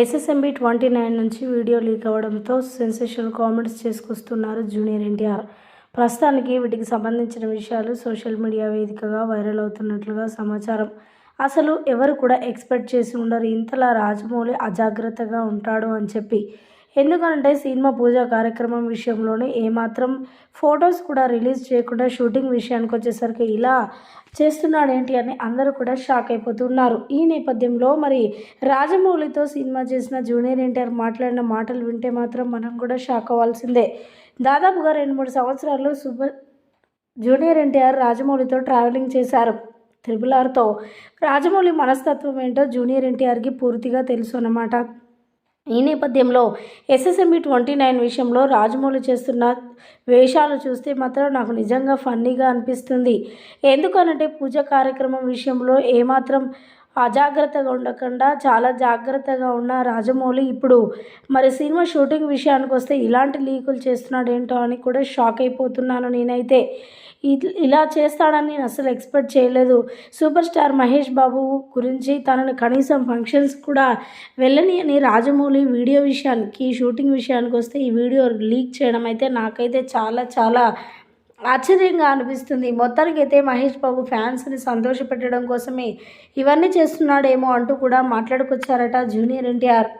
SSMB twenty nine నుంచి video leak అవ్వడంతో sensational comments చేసుకొస్తున్నారు జూనియర్ ఎన్టీఆర్. ప్రస్తుతానికి వీటికి సంబంధించిన విషయాలు సోషల్ మీడియా వేదికగా వైరల్ అవుతున్నట్లుగా సమాచారం. అసలు ఎవరు కూడా ఎక్స్పెక్ట్ చేసి ఉండరు. ఇంతలా రాజమౌళి అజాగ్రత్తగా ఉంటాడు అని చెప్పి ఎందుకంటే సినిమా పూజ కార్యక్రమం విషయంలోనే ఏమాత్రం ఫొటోస్ కూడా రిలీజ్ చేయకుండా షూటింగ్ విషయానికి వచ్చేసరికి ఇలా చేస్తున్నాడేంటి అని అందరూ కూడా షాక్ అయిపోతున్నారు. ఈ నేపథ్యంలో మరి రాజమౌళితో సినిమా చేసిన జూనియర్ ఎన్టీఆర్ మాట్లాడిన మాటలు వింటే మాత్రం మనం కూడా షాక్ అవ్వాల్సిందే. దాదాపుగా రెండు మూడు సంవత్సరాలు సూపర్ జూనియర్ ఎన్టీఆర్ రాజమౌళితో ట్రావెలింగ్ చేశారు. త్రిపుల్ ఆర్తో. రాజమౌళి మనస్తత్వం ఏంటో జూనియర్ ఎన్టీఆర్కి పూర్తిగా తెలుసు అన్నమాట. ఈ నేపథ్యంలో ఎస్ఎస్ఎంఈ ట్వంటీ నైన్ విషయంలో రాజమౌళి చేస్తున్న వేషాలు చూస్తే మాత్రం నాకు నిజంగా ఫన్నీగా అనిపిస్తుంది. ఎందుకనంటే పూజ కార్యక్రమం విషయంలో ఏమాత్రం అజాగ్రత్తగా ఉండకుండా చాలా జాగ్రత్తగా ఉన్న రాజమౌళి ఇప్పుడు మరి సినిమా షూటింగ్ విషయానికి వస్తే ఇలాంటి లీకులు చేస్తున్నాడు ఏంటో అని కూడా షాక్ అయిపోతున్నాను నేనైతే. ఇ- ఇలా చేస్తాడని నేను అసలు ఎక్స్పెక్ట్ చేయలేదు. సూపర్ స్టార్ మహేష్ బాబు గురించి తనను కనీసం ఫంక్షన్స్ కూడా వెళ్ళని అని రాజమౌళి వీడియో విషయానికి షూటింగ్ విషయానికి వస్తే ఈ వీడియో లీక్ చేయడం అయితే నాకైతే చాలా చాలా ఆశ్చర్యంగా అనిపిస్తుంది. మొత్తానికి అయితే మహేష్ బాబు ఫ్యాన్స్ని సంతోషపెట్టడం కోసమే ఇవన్నీ చేస్తున్నాడేమో అంటూ కూడా మాట్లాడుకొచ్చారట జూనియర్ ఎన్టీఆర్.